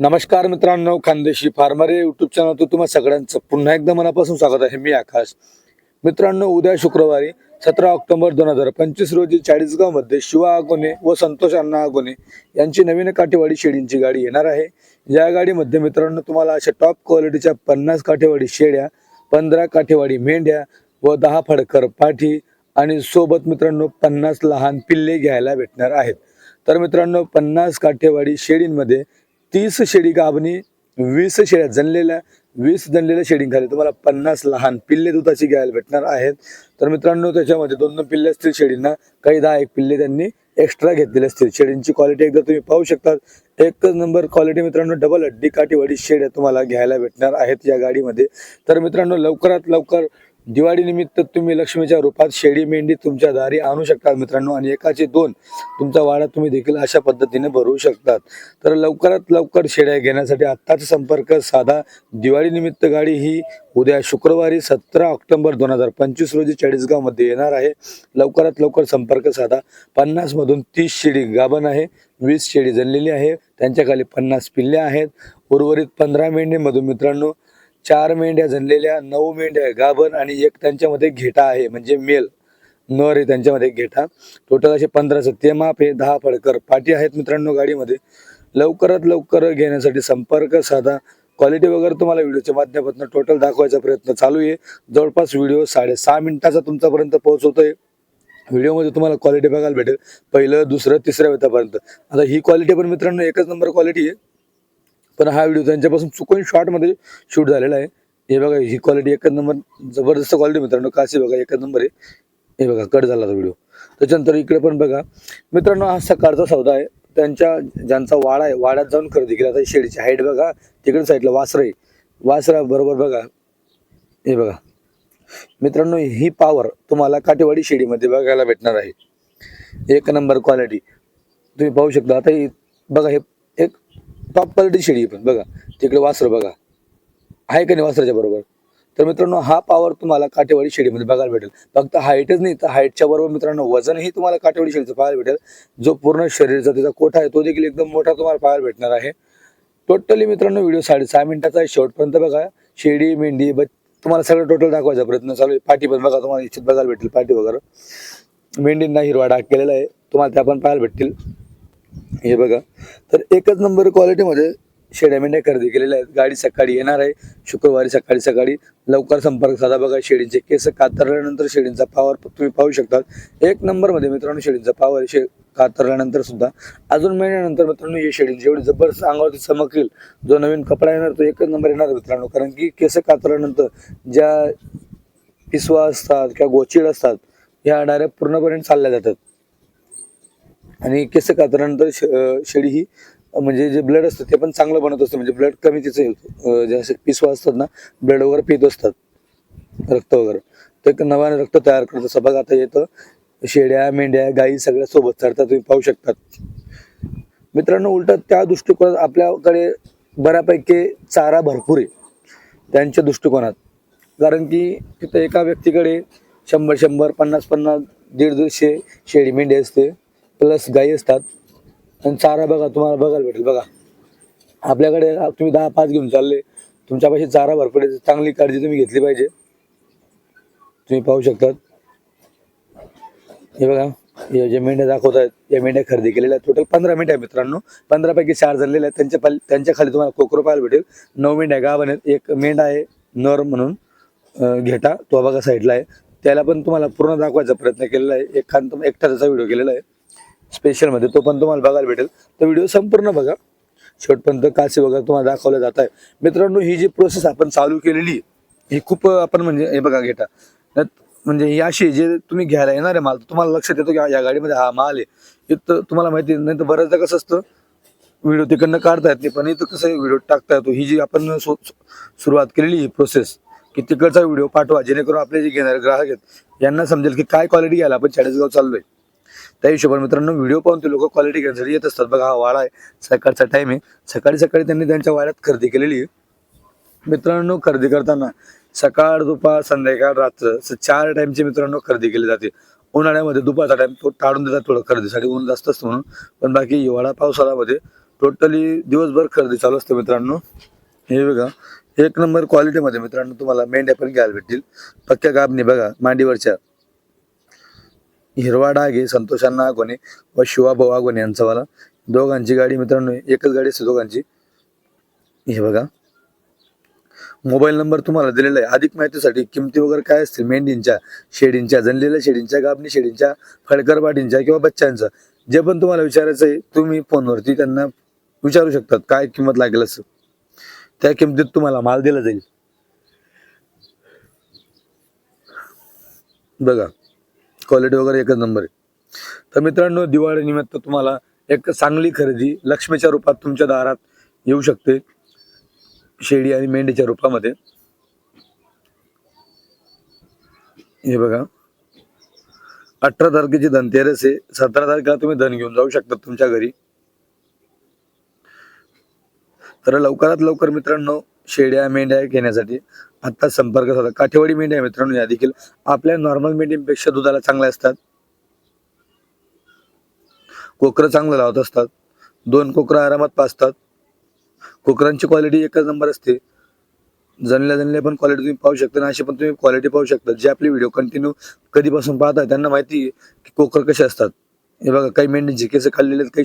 नमस्कार मित्रांनो Khandeshi farmer YouTube channel तुम्हा सगळ्यांचं पुन्हा एकदा मनापासून स्वागत आहे. मी आकाश. मित्रांनो उद्या शुक्रवारी सतरा ऑक्टोबर दोन हजार पंचवीस रोजी चाळीसगावमध्ये शिवा आगोने व संतोष अण्णा आगोने यांची नवीन काठेवाडी शेडींची गाडी येणार आहे. या गाडीमध्ये मित्रांनो तुम्हाला अशा टॉप क्वालिटीच्या पन्नास काठेवाडी शेड्या पंधरा काठेवाडी मेंढ्या व दहा फडकर पाठी आणि सोबत मित्रांनो पन्नास लहान पिल्ले घ्यायला भेटणार आहेत. तर मित्रांनो पन्नास काठेवाडी शेडींमध्ये तीस शेळी गाभणी वीस शेळ्या जनलेल्या वीस जनलेल्या शेळींखाली तुम्हाला पन्नास लहान पिल्ले दुधाची घ्यायला भेटणार आहेत. तर मित्रांनो त्याच्यामध्ये दोन दोन पिल्ले असतील शेळींना काही दहा एक पिल्ले त्यांनी एक्स्ट्रा घेतलेले असतील. शेळींची क्वालिटी एकदा तुम्ही पाहू शकतात. एकच नंबर क्वालिटी मित्रांनो डबल हड्डी काठीवाडी शेड तुम्हाला घ्यायला भेटणार आहेत या गाडीमध्ये. तर मित्रांनो लवकरात लवकर दिवाळीनिमित्त तुम्ही लक्ष्मीच्या रूपात शेळी मेंढी तुमच्या दारी आणू शकता मित्रांनो. आणि एकाचे दोन तुमचा वाडा तुम्ही देखील अशा पद्धतीने भरवू शकतात. तर लवकरात लवकर शेळ्या घेण्यासाठी आत्ताच संपर्क साधा. दिवाळीनिमित्त गाडी ही उद्या शुक्रवारी सतरा ऑक्टोबर दोन हजार पंचवीस रोजी चाळीसगावमध्ये येणार आहे. लवकरात लवकर संपर्क साधा. पन्नासमधून तीस शेळी गाभण आहे वीस शेळी जनलेली आहे त्यांच्याखाली पन्नास पिल्ल्या आहेत. उर्वरित पंधरा मेंढीमधून मित्रांनो चार मेंढ्या झनलेल्या नऊ मेंढ्या गाभण आणि एक त्यांच्यामध्ये घेटा आहे म्हणजे मेल. नर आहे त्यांच्यामध्ये घेटा. टोटल असे पंधराचं ते माप हे दहा फडकर पाठी आहेत मित्रांनो गाडीमध्ये. लवकरात लवकर घेण्यासाठी संपर्क साधा. क्वालिटी वगैरे तुम्हाला व्हिडिओच्या माध्यमातून टोटल दाखवायचा प्रयत्न चालू आहे. जवळपास व्हिडिओ साडेसहा मिनिटाचा तुमच्यापर्यंत पोहोचवतोय. व्हिडिओमध्ये तुम्हाला क्वालिटी बघायला भेटेल. पहिलं दुसरं तिसऱ्या वेतापर्यंत. आता ही क्वालिटी पण मित्रांनो एकच नंबर क्वालिटी आहे. पण हा व्हिडिओ त्यांच्यापासून चुकून शॉर्टमध्ये शूट झालेला आहे. हे बघा ही क्वालिटी एकच नंबर जबरदस्त क्वालिटी मित्रांनो. काशी बघा एकच नंबर आहे. हे बघा कट झाला व्हिडिओ त्याच्यानंतर इकडे पण बघा. मित्रांनो हा सकाळचा सौदा आहे. त्यांच्या ज्यांचा वाडा आहे वाड्यात जाऊन खरेदी केला आता शेडीची हाईट बघा. तिकडे साईडला वासर आहे. वासरा बरोबर बघा. हे बघा. मित्रांनो ही पॉवर तुम्हाला काटेवाडी शेडीमध्ये बघायला भेटणार आहे. एक नंबर क्वालिटी तुम्ही पाहू शकता. आता ही बघा हे एक टॉप क्वालिटी शेळी पण बघा. तिकडे वासर बघा. आहे का नाही वासराच्या बरोबर? तर मित्रांनो हा पॉवर तुम्हाला काटेवाडी शेळीमध्ये बघायला भेटेल. फक्त हाईटच नाही तर हाईटच्या बरोबर मित्रांनो वजनही तुम्हाला काटेवाडी शेळीचं पाहायला भेटेल. जो पूर्ण शरीरचा त्याचा कोठा आहे तो देखील एकदम मोठा तुम्हाला पाहायला भेटणार आहे. टोटली मित्रांनो व्हिडिओ साडेसहा मिनिटाचा आहे. शेवटपर्यंत बघा. शेळी मेंढी बच तुम्हाला सगळं टोटल दाखवायचा प्रयत्न चालू आहे. पाठी पण बघा तुम्हाला इच्छित बघायला भेटेल पाठी वगैरे. मेंढींना हिरवा डाग केलेला आहे. तुम्हाला त्या पण पाहायला भेटतील. हे बघा. तर एकच नंबर क्वालिटीमध्ये शेड्या खरेदी केलेल्या आहेत. गाडी सकाळी येणार आहे. शुक्रवारी सकाळी सकाळी लवकर संपर्क साधा. बघा शेळींचे केस कातरल्यानंतर शेळींचा पावर तुम्ही पाहू शकता. एक नंबरमध्ये मित्रांनो शेळींचा पावर शे कातरल्यानंतर सुद्धा. अजून महिन्यानंतर मित्रांनो हे शेळींची एवढी जबरदस्त अंगावरती चमकेल जो नवीन कपडा येणार तो एकच नंबर येणार मित्रांनो. कारण की केस कातरल्यानंतर ज्या पिसवा असतात किंवा गोचिड असतात ह्या डायरेक्ट पूर्णपणे चालल्या जातात. आणि केस कातरानंतर शे- शेळी ही म्हणजे जे ब्लड असतं ते पण चांगलं बनत असतं म्हणजे ब्लड कमी तिचं येतं. जे पिसवा असतात ना ब्लड वगैरे पित असतात रक्त वगैरे. ते एक नव्याने रक्त तयार करत सभाग बघा आता येतं शेळ्या मेंढ्या गाई सगळ्या सोबत चढतात तुम्ही पाहू शकतात. मित्रांनो उलट त्या दृष्टिकोनात आपल्याकडे बऱ्यापैकी चारा भरपूर आहे त्यांच्या दृष्टिकोनात. कारण की तिथं एका व्यक्तीकडे शंभर शंभर पन्नास पन्नास दीड दीडशे शेळी मेंढी असते. प्लस गाई असतात. आणि चारा बघा तुम्हाला बघायला भेटेल बघा. आपल्याकडे तुम्ही दहा पाच घेऊन चालले. तुमच्यापाशी चारा भरपूर चांगली काळजी तुम्ही घेतली पाहिजे. तुम्ही पाहू शकतात. हे बघा हे जे मेंढ्या दाखवत आहेत या मेंढ्या खरेदी केलेल्या आहेत. टोटल पंधरा मेंढ्या आहेत मित्रांनो. पंधरापैकी चार झालेल्या आहेत. त्यांच्या पाल त्यांच्या खाली तुम्हाला कोकरो पाहायला भेटेल. नऊ मेंढ्या गावाने एक मेंढा आहे नर म्हणून घेटा. तो बघा साईडला आहे. त्याला पण तुम्हाला पूर्ण दाखवायचा प्रयत्न केलेला आहे. एक खान एकटा त्याचा व्हिडिओ केलेला आहे. स्पेशलमध्ये तो पण तुम्हाला बघायला भेटेल. तर व्हिडिओ संपूर्ण बघा. शेवटपर्यंत काशी वगैरे तुम्हाला दाखवलं जात आहे. मित्रांनो ही जी प्रोसेस आपण चालू केलेली आहे, ही खूप आपण म्हणजे हे बघा घेटा म्हणजे ही अशी जे तुम्ही घ्यायला येणार आहे माल तुम्हाला लक्षात येतो की या गाडीमध्ये हा माल आहे. इथं तुम्हाला माहिती आहे, नाही तर बऱ्याचदा कसं असतं व्हिडिओ तिकडनं काढता येत नाही पण इथं कसं व्हिडिओ टाकता येतो. ही जी आपण सुरुवात केलेली ही प्रोसेस की तिकडचा व्हिडिओ पाठवा जेणेकरून आपले जे घेणारे ग्राहक आहेत यांना समजेल की काय क्वालिटी घ्यायला आपण चाळीसगाव चाललोय. त्या हिशोबाने मित्रांनो व्हिडिओ पाहून ते लोक क्वालिटी घेण्यासाठी येत असतात. बघा हा वाडा आहे. सकाळचा टाइम आहे. सकाळी सकाळी त्यांनी त्यांच्या वाड्यात खरेदी केलेली आहे. मित्रांनो खरेदी करताना सकाळ दुपार संध्याकाळ रात्र असं चार टाईमची मित्रांनो खरेदी केली जाते. उन्हाळ्यामध्ये दुपारचा टाइम तो टाळून देतात थोडं खरेदीसाठी. ऊन जास्त असतं म्हणून. पण बाकी हिवाळा पावसाळ्यामध्ये टोटली दिवसभर खरेदी चालू असते मित्रांनो. हे बघा एक नंबर क्वालिटीमध्ये मित्रांनो तुम्हाला मेंढ्या पण घ्यायला भेटतील. पक्क्या गाबणी बघा मांडीवरच्या. हिरवा डाग आहे संतोषांना आगोने व शिवा भाऊ आगोने यांचावाला दोघांची गाडी मित्रांनो एकच गाडी असते दोघांची. हे बघा. मोबाईल नंबर तुम्हाला दिलेला आहे. अधिक माहितीसाठी किमती वगैरे काय असतील? मेंढींच्या शेडींच्या जनलेल्या शेडींच्या गाबणी शेडींच्या फडकर पाटींच्या किंवा बच्चांच्या जे पण तुम्हाला विचारायचं आहे तुम्ही फोनवरती त्यांना विचारू शकतात. काय किंमत लागेल असं? त्या किमतीत तुम्हाला माल दिला जाईल. बघा. क्वालिटी वगैरे एकच नंबर आहे. तर मित्रांनो दिवाळी निमित्त तुम्हाला एक चांगली खरेदी लक्ष्मीच्या रूपात तुमच्या दारात येऊ शकते. शेळी आणि मेंढीच्या रूपामध्ये. हे बघा. अठरा तारखेची धनतेरस आहे. सतरा तारखेला तुम्ही धन घेऊन जाऊ शकता तुमच्या घरी. तर लवकरात लवकर मित्रांनो शेड्या मेंढ्या घेण्यासाठी आता संपर्क साधा काठेवाडी मेंढ्या मित्रांनो या देखील आपल्या नॉर्मल मेंढ्यांपेक्षा दुधाला चांगल्या असतात. कोकरं चांगलं लावत असतात. दोन कोकरं आरामात पाचतात कोकरांची क्वालिटी एकच नंबर असते. जनल्या जनल्या पण क्वालिटी तुम्ही पाहू शकता आणि अशी पण तुम्ही क्वालिटी पाहू शकता. जे आपले व्हिडिओ कंटिन्यू कधीपासून पाहताय त्यांना माहिती आहे की कोकर कसे असतात. हे बघा काही मेंढ्यांची केस खाल्लेले आहेत काही